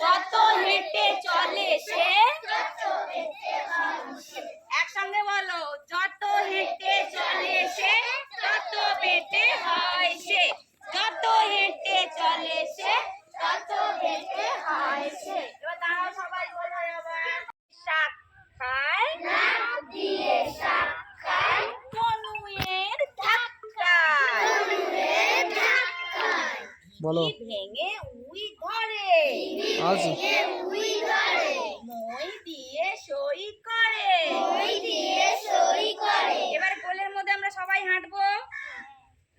যত হেঁটে চলে সে একসঙ্গে বলো যত হেঁটে চলে সে তত পেটে হয় সে যত হেঁটে চলে সে তত পেটে হয় সে এবার দাঁড়াও সবাই বলো এবার শাক খায় না দিয়ে শাক খায় কনুয়ের ধাক্কায় কনুয়ের ধাক্কায় বলো। ভেঙে উই ঘরে আজ উই ঘরে মই দিয়ে সই করে। মই দিয়ে সই করে। এবার গোলের মধ্যে আমরা সবাই হাঁটবো।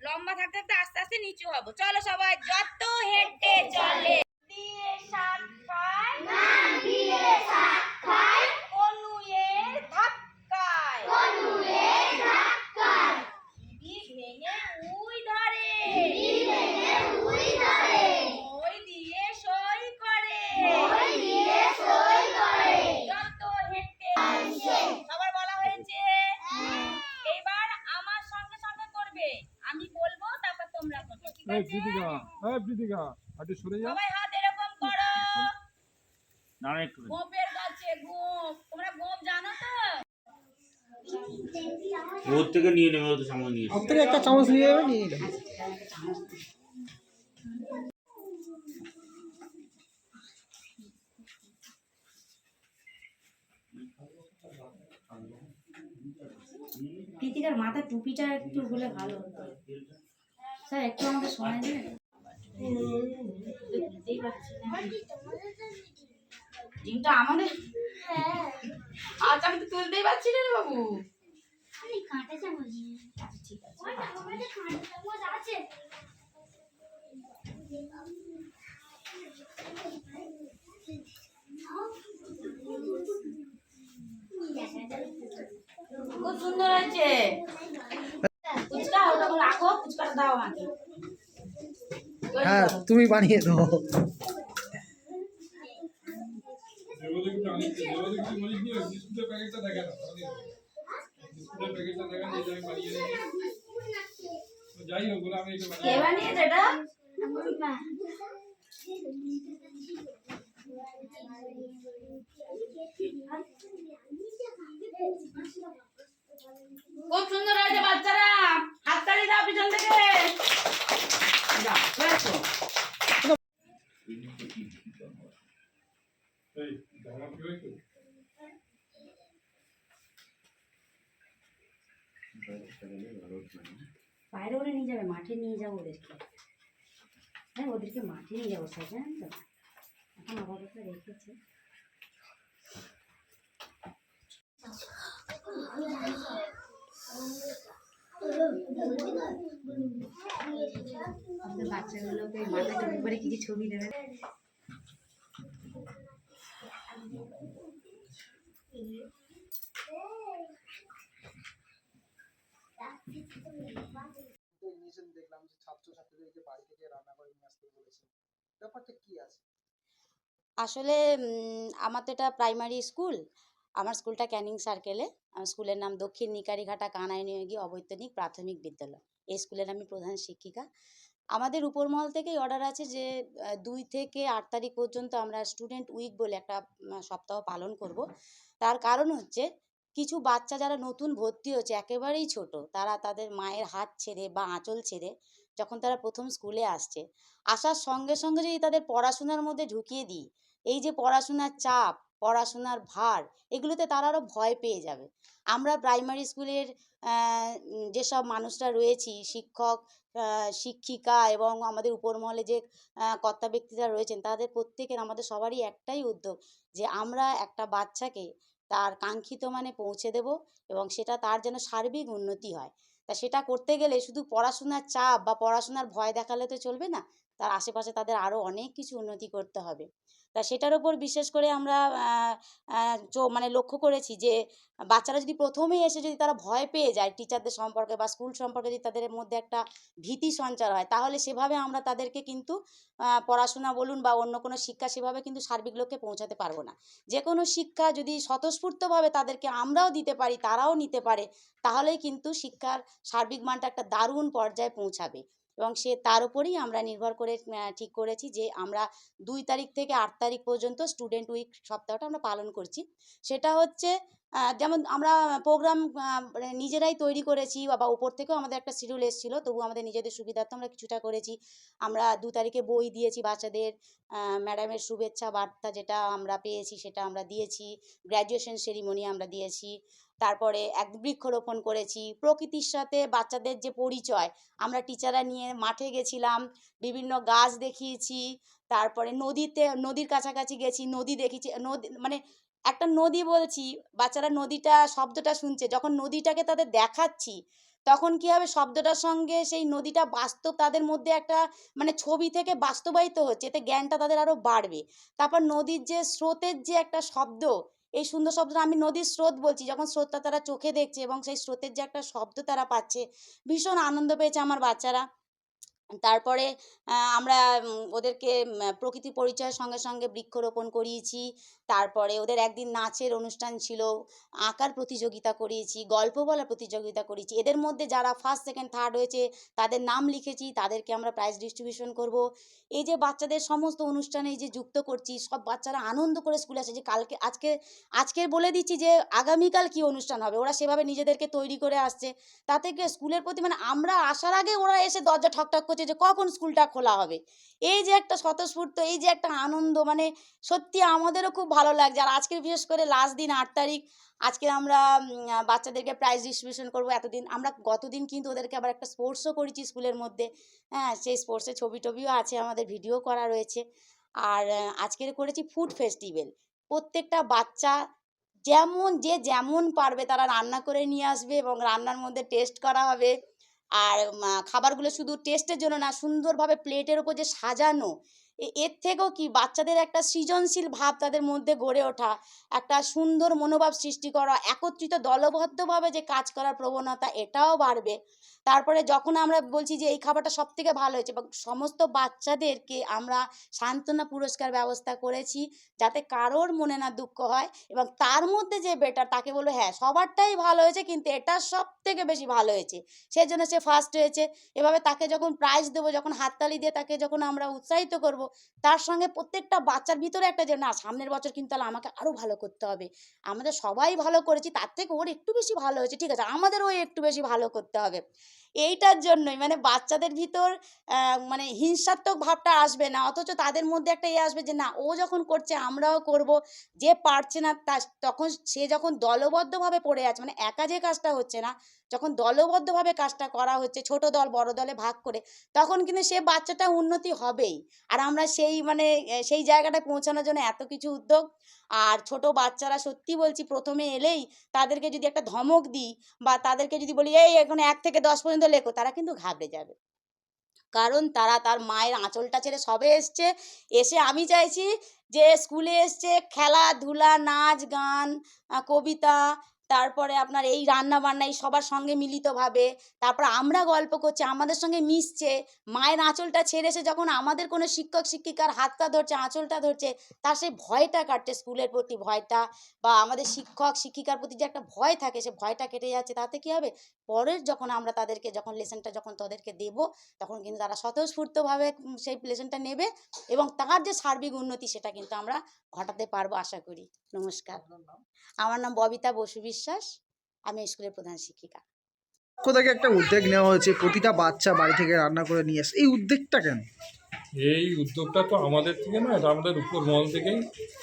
লম্বা থাকতে থাকতে আস্তে আস্তে নিচু হব। চলো সবাই যত হেঁটে চলে। দিয়ে শাক খায় না দিয়ে শাক খায় কনুয়ের ধাক্কায় কনুয়ের ধাক্কায় ঢিবি ভেঙে উই ধরে ঢিবি ভেঙে উই ধরে মই দিয়ে সই করে মই দিয়ে সই করে যত হেঁটে সবার বলা হয়েছে এবার আমার সঙ্গে সঙ্গে করবে আমি বলব তারপর তোমরা করবে ঠিক এই প্রীতিকা এই প্রীতিকা সরে যা। সবাই হাত এরকম করো। দাঁড়া একটু গোপের কাছে গোপ তোমরা গোপ জানো তো? ওর থেকে নিয়ে নেবে ও তো সামনে নিয়ে থেকে একটা চামচ নিয়ে যাবে নিয়ে যাবে। কৃতিকার মাথার টুপিটা একটু হলে ভালো হতো। স্যার একটু আমাকে সময় দেবেন বুঝতেই পারছি না। ডিমটা আমাদের? আজ আমি তো তুলতেই পারছি না রে বাবু। ঠিক আছে খুব সুন্দর হয়েছে ফুচকা ওটা করে রাখো ফুচকাটা দাও হ্যাঁ তুমি বানিয়ে দাও। যাই হোক আমি খুব সুন্দর হয়েছে বাচ্চারা। হাততালি দাও পিছন থেকে। বাইরে ওরে নিয়ে যাবে মাঠে নিয়ে যাব ওদেরকে হ্যাঁ ওদেরকে মাঠে নিয়ে যাব স্যার জানেন তো? এখন আপাতত রেখেছে। বাচ্চাগুলোকে মাথায় টুপি করে কিছু ছবি দেবেন দেখলাম যে ছাত্রছাত্রীদেরকে বাড়ি থেকে রান্না করে নিয়ে আসতে বলেছে ব্যাপারটা কি আছে? আসলে আমার তো এটা প্রাইমারি স্কুল আমার স্কুলটা ক্যানিং সার্কেলে। আমার স্কুলের নাম দক্ষিণ নিকারিঘাটা কানাইনিয়োগী অবৈতনিক প্রাথমিক বিদ্যালয়। এই স্কুলের আমি প্রধান শিক্ষিকা। আমাদের উপরমহল থেকেই অর্ডার আছে যে দুই থেকে আট তারিখ পর্যন্ত আমরা স্টুডেন্ট উইক বলে একটা সপ্তাহ পালন করব। তার কারণ হচ্ছে, কিছু বাচ্চা যারা নতুন ভর্তি হচ্ছে, একেবারেই ছোট, তারা তাদের মায়ের হাত ছেড়ে বা আঁচল ছেড়ে যখন তারা প্রথম স্কুলে আসছে, আসার সঙ্গে সঙ্গে যদি তাদের পড়াশোনার মধ্যে ঢুকিয়ে দিই। এই যে পড়াশোনার চাপ পড়াশোনার ভার এগুলোতে তারা আরও ভয় পেয়ে যাবে। আমরা প্রাইমারি স্কুলের যেসব মানুষরা রয়েছি শিক্ষক শিক্ষিকা এবং আমাদের উপরমহলে যে আহ, কর্তা ব্যক্তিরা রয়েছেন তাদের প্রত্যেকের আমাদের সবারই একটাই উদ্যোগ যে আমরা একটা বাচ্চাকে তার কাঙ্ক্ষিত মানে পৌঁছে দেব এবং সেটা তার যেন সার্বিক উন্নতি হয়। তা সেটা করতে গেলে শুধু পড়াশোনার চাপ বা পড়াশোনার ভয় দেখালে তো চলবে না তার আশেপাশে তাদের আরও অনেক কিছু উন্নতি করতে হবে। তা সেটার ওপর বিশেষ করে আমরা মানে লক্ষ্য করেছি যে, বাচ্চারা যদি প্রথমেই এসে যদি তারা ভয় পেয়ে যায় টিচারদের সম্পর্কে বা স্কুল সম্পর্কে যদি তাদের মধ্যে একটা ভীতি সঞ্চার হয়, তাহলে সেভাবে আমরা তাদেরকে কিন্তু পড়াশোনা বলুন বা অন্য কোনো শিক্ষা সেভাবে কিন্তু সার্বিক লক্ষ্যে পৌঁছাতে পারব না। যে কোনো শিক্ষা যদি স্বতঃস্ফূর্তভাবে তাদেরকে আমরাও দিতে পারি, তারাও নিতে পারে, তাহলেই কিন্তু শিক্ষার সার্বিক মানটা একটা দারুণ পর্যায়ে পৌঁছাবে। এবং সে তার উপরেই আমরা নির্ভর করে ঠিক করেছি যে আমরা দুই তারিখ থেকে আট তারিখ পর্যন্ত স্টুডেন্ট উইক সপ্তাহটা আমরা পালন করছি। সেটা হচ্ছে যেমন আমরা প্রোগ্রাম নিজেরাই তৈরি করেছি বা বা উপর থেকেও আমাদের একটা শিডিউল এসেছিল তবু আমাদের নিজেদের সুবিধার্থে আমরা কিছুটা করেছি। আমরা দু তারিখে বই দিয়েছি বাচ্চাদের ম্যাডামের শুভেচ্ছা বার্তা যেটা আমরা পেয়েছি সেটা আমরা দিয়েছি গ্র্যাজুয়েশন সেরিমনি আমরা দিয়েছি। তারপরে এক বৃক্ষরোপণ করেছি। প্রকৃতির সাথে বাচ্চাদের যে পরিচয়, আমরা টিচাররা নিয়ে মাঠে গেছিলাম, বিভিন্ন গাছ দেখিয়েছি, তারপরে নদীতে, নদীর কাছাকাছি গেছি, নদী দেখেছি নদী মানে একটা নদী বলছি, বাচ্চারা নদীটা, শব্দটা শুনছে, যখন নদীটাকে তাদের দেখাচ্ছি, তখন কী হবে, শব্দটার সঙ্গে সেই নদীটা বাস্তব, তাদের মধ্যে একটা মানে ছবি থেকে বাস্তবায়িত হচ্ছে, এতে জ্ঞানটা তাদের আরও বাড়বে। তারপর নদীর যে স্রোতের যে একটা শব্দ এই সুন্দর শব্দটা আমি নদীর স্রোত বলছি, যখন স্রোতটা তারা চোখে দেখছে এবং সেই স্রোতের যে একটা শব্দ তারা পাচ্ছে, ভীষণ আনন্দ পেয়েছে আমার বাচ্চারা। তারপরে আমরা ওদেরকে প্রকৃতি পরিচয়ের সঙ্গে সঙ্গে বৃক্ষরোপণ করিয়েছি। তারপরে ওদের একদিন নাচের অনুষ্ঠান ছিল, আঁকার প্রতিযোগিতা করিয়েছি, গল্প বলার প্রতিযোগিতা করিয়েছি। এদের মধ্যে যারা ফার্স্ট সেকেন্ড থার্ড হয়েছে, তাদের নাম লিখেছি, তাদেরকে আমরা প্রাইজ ডিস্ট্রিবিউশন করব। এই যে বাচ্চাদের সমস্ত অনুষ্ঠানে যে যুক্ত করছি, সব বাচ্চারা আনন্দ করে স্কুলে আসে যে কালকে, আজকে আজকে বলে দিচ্ছি যে আগামীকাল কি অনুষ্ঠান হবে? ওরা সেভাবে নিজেদেরকে তৈরি করে আসছে। তাতে স্কুলের প্রতি মানে আমরা আসার আগে ওরা এসে দরজা ঠকঠক করছে যে কখন স্কুলটা খোলা হবে। এই যে একটা স্বতঃস্ফূর্ত, এই যে একটা আনন্দ মানে সত্যি আমাদেরও খুব ভালো লাগছে। আর আজকের বিশেষ করে লাস্ট দিন আট তারিখ, আজকে আমরা বাচ্চাদেরকে প্রাইজ ডিস্ট্রিবিউশন করব এতদিন। আমরা গতদিন কিন্তু ওদেরকে আবার একটা স্পোর্টসও করেছি স্কুলের মধ্যে। হ্যাঁ সেই স্পোর্টসের ছবি টবিও আছে, আমাদের ভিডিও করা রয়েছে। আর আজকের করেছি ফুড ফেস্টিভ্যাল প্রত্যেকটা বাচ্চা যেমন, যে যেমন পারবে তারা রান্না করে নিয়ে আসবে এবং রান্নার মধ্যে টেস্ট করা হবে। আর খাবারগুলো শুধু টেস্টের জন্য না সুন্দরভাবে প্লেটের ওপর যে সাজানো এর থেকেও কি বাচ্চাদের একটা সৃজনশীল ভাব তাদের মধ্যে গড়ে ওঠা, একটা সুন্দর মনোভাব সৃষ্টি করা, একত্রিত দলবদ্ধভাবে যে কাজ করার প্রবণতা এটাও বাড়বে। তারপরে যখন আমরা বলছি যে এই খাবারটা সব থেকে ভালো হয়েছে সমস্ত বাচ্চাদেরকে আমরা সান্ত্বনা পুরস্কার ব্যবস্থা করেছি যাতে কারোর মনে না দুঃখ হয় এবং তার মধ্যে যে বেটার তাকে বলব হ্যাঁ সবারটাই ভালো হয়েছে কিন্তু এটা সব থেকে বেশি ভালো হয়েছে। সেই জন্য সে ফার্স্ট হয়েছে। এভাবে তাকে যখন প্রাইজ দেবো, যখন হাততালি দিয়ে তাকে যখন আমরা উৎসাহিত করব তার সঙ্গে প্রত্যেকটা বাচ্চার ভিতরে একটা যে, না, সামনের বছর কিন্তু তাহলে আমাকে আরও ভালো করতে হবে। আমাদের সবাই ভালো করেছি, তার থেকে ওর একটু বেশি ভালো হয়েছে, ঠিক আছে? আমাদেরও একটু বেশি ভালো করতে হবে। এইটার জন্যই মানে বাচ্চাদের ভিতর মানে হিংসাত্মক ভাবটা আসবে না, অথচ তাদের মধ্যে একটা এ আসবে যে, না, ও যখন করছে আমরাও করব। যে পারছে না তা তখন সে যখন দলবদ্ধভাবে পড়ে আছে মানে একা যে কাজটা হচ্ছে না যখন দলবদ্ধভাবে কাজটা করা হচ্ছে, ছোট দল, বড় দলে ভাগ করে, তখন কিন্তু সে বাচ্চাটা উন্নতি হবেই। আর আমরা সেই মানে সেই জায়গাটায় পৌঁছানোর জন্য এত কিছু উদ্যোগ। আর ছোট বাচ্চারা সত্যি বলছি প্রথমে এলেই তাদেরকে যদি একটা ধমক দিই বা তাদেরকে যদি বলি, এই এখন এক থেকে দশ পর্যন্ত লেখো, তারা কিন্তু ঘাবড়ে যাবে। কারণ তারা তার মায়ের আঁচলটা ছেড়ে সবে এসছে। এসে আমি চাইছি যে, স্কুলে এসছে, খেলাধুলা, নাচ, গান কবিতা তারপরে আপনার এই রান্না বান্না এই সবার সঙ্গে মিলিতভাবে তারপর আমরা গল্প করছি আমাদের সঙ্গে মিশছে মায়ের আঁচলটা ছেড়ে এসে যখন আমাদের কোনো শিক্ষক শিক্ষিকার হাতটা ধরছে আঁচলটা ধরছে তার সেই ভয়টা কাটছে স্কুলের প্রতি ভয়টা বা আমাদের শিক্ষক শিক্ষিকার প্রতি যে একটা ভয় থাকে সে ভয়টা কেটে যাচ্ছে তাতে কি হবে? পরের যখন আমরা তাদেরকে যখন লেসনটা যখন তাদেরকে দেব তখন কিন্তু তারা স্বতঃস্ফূর্তভাবে সেই লেসনটা নেবে এবং তার যে সার্বিক উন্নতি সেটা কিন্তু আমরা ঘটাতে পারব আশা করি। নমস্কার। আমার নাম ববিতা বসু বিশ্বাস আমি স্কুলের প্রধান শিক্ষিকা। পক্ষ থেকে একটা উদ্যোগ নেওয়া হয়েছে? প্রতিটা বাচ্চা বাড়ি থেকে রান্না করে নিয়ে আসে। এই উদ্যোগটা কেন? এই উদ্যোগটা তো আমাদের থেকে না এটা আমাদের উপর মহল থেকেই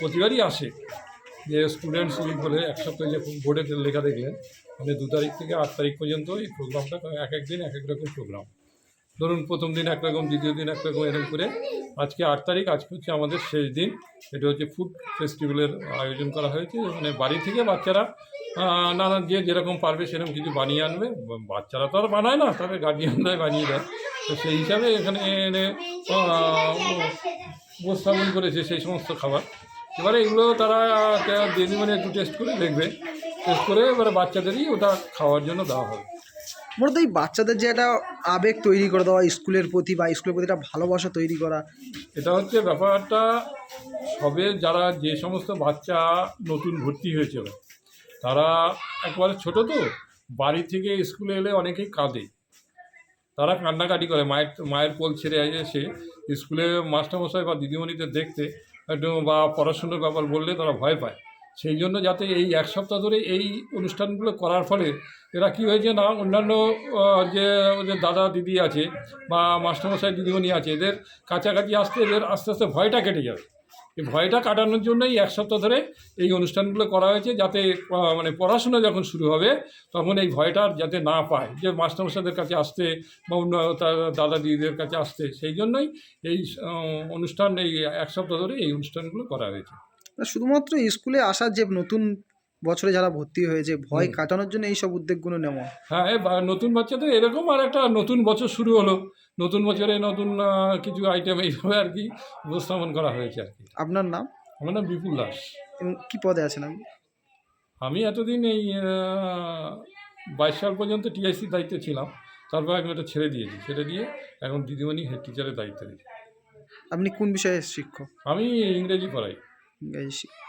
প্রতিবারই আসে। যে স্টুডেন্টস উইক বলে এক সপ্তাহে যে বোর্ডে লেখা দেখলেন মানে দু তারিখ থেকে আট তারিখ পর্যন্ত এই প্রোগ্রামটা এক এক দিন এক এক রকম প্রোগ্রাম ধরুন প্রথম দিন একরকম দ্বিতীয় দিন একরকম এরকম করে। আজকে আট তারিখ আজকে হচ্ছে আমাদের শেষ দিন। এটা হচ্ছে ফুড ফেস্টিভ্যালের আয়োজন করা হয়েছে মানে বাড়ি থেকে বাচ্চারা আহ, নানা যে যেরকম পারবে সেরকম কিছু বানিয়ে আনবে। বাচ্চারা তো আর বানায় না তবে গার্জিয়ানরাই বানিয়ে দেয়। তো সেই হিসাবে এখানে এনে উপস্থাপন করেছে সেই সমস্ত খাবার। এবারে এগুলো তারা দিদি মানে একটু টেস্ট করে দেখবে। টেস্ট করে এবারে বাচ্চাদেরই ওটা খাওয়ার জন্য দেওয়া হবে। মূলত এই বাচ্চাদের যে একটা আবেগ তৈরি করে দেওয়া, স্কুলের প্রতি বা স্কুলের প্রতি একটা ভালোবাসা তৈরি করা। এটা হচ্ছে ব্যাপারটা সবে যারা যে সমস্ত বাচ্চা নতুন ভর্তি হয়েছিল, তারা একবারে ছোট তো, বাড়ি থেকে স্কুলে এলে অনেকেই কাঁদে। তারা কান্নাকাটি করে, মায়ের মায়ের কোল ছেড়ে এসে স্কুলে মাস্টারমশাই বা দিদিমণিদের দেখতে একটু বা পড়াশুনোর ব্যাপার বললে তারা ভয় পায়। সেই জন্য যাতে এই এক সপ্তাহ ধরে এই অনুষ্ঠানগুলো করার ফলে এরা কী হয়েছে না, অন্যান্য যে ওদের দাদা দিদি আছে বা মাস্টারমশাই দিদিমণি আছে, এদের কাছাকাছি আসতে এদের আস্তে আস্তে ভয়টা কেটে যাবে। এই ভয়টা কাটানোর জন্যই এক সপ্তাহ ধরে এই অনুষ্ঠানগুলো করা হয়েছে যাতে মানে পড়াশোনা যখন শুরু হবে তখন এই ভয়টা যাতে না পায়। যে মাস্টারমশাইদের কাছে আসতে বা অন্য দাদা দিদিদের কাছে আসতে, সেই জন্যই এই অনুষ্ঠান এই এক সপ্তাহ ধরে এই অনুষ্ঠানগুলো করা হয়েছে। শুধুমাত্র স্কুলে আসার যে নতুন বছরে যারা ভর্তি হয়েছে ভয় কাটানোর জন্য এই সব উদ্যোগগুলো নেওয়া। হ্যাঁ নতুন বাচ্চাদের এরকম আর একটা নতুন বছর শুরু হলো। নতুন বছরে নতুন কিছু আইটেম এইভাবে আর কি উপস্থাপন করা হয়েছে আর কি। আপনার নাম? আমার নাম বিপুল দাস। এবং কি পদে আছেন আপনি? আমি এতদিন এই বাইশ সাল পর্যন্ত টিআইসির দায়িত্বে ছিলাম। তারপর আমি এটা ছেড়ে দিয়েছি। ছেড়ে দিয়ে এখন দিদিমণি হেড টিচারের দায়িত্বে আপনি কোন বিষয়ে শিক্ষক? আমি ইংরেজি পড়াই। ইংরেজি শিক্ষক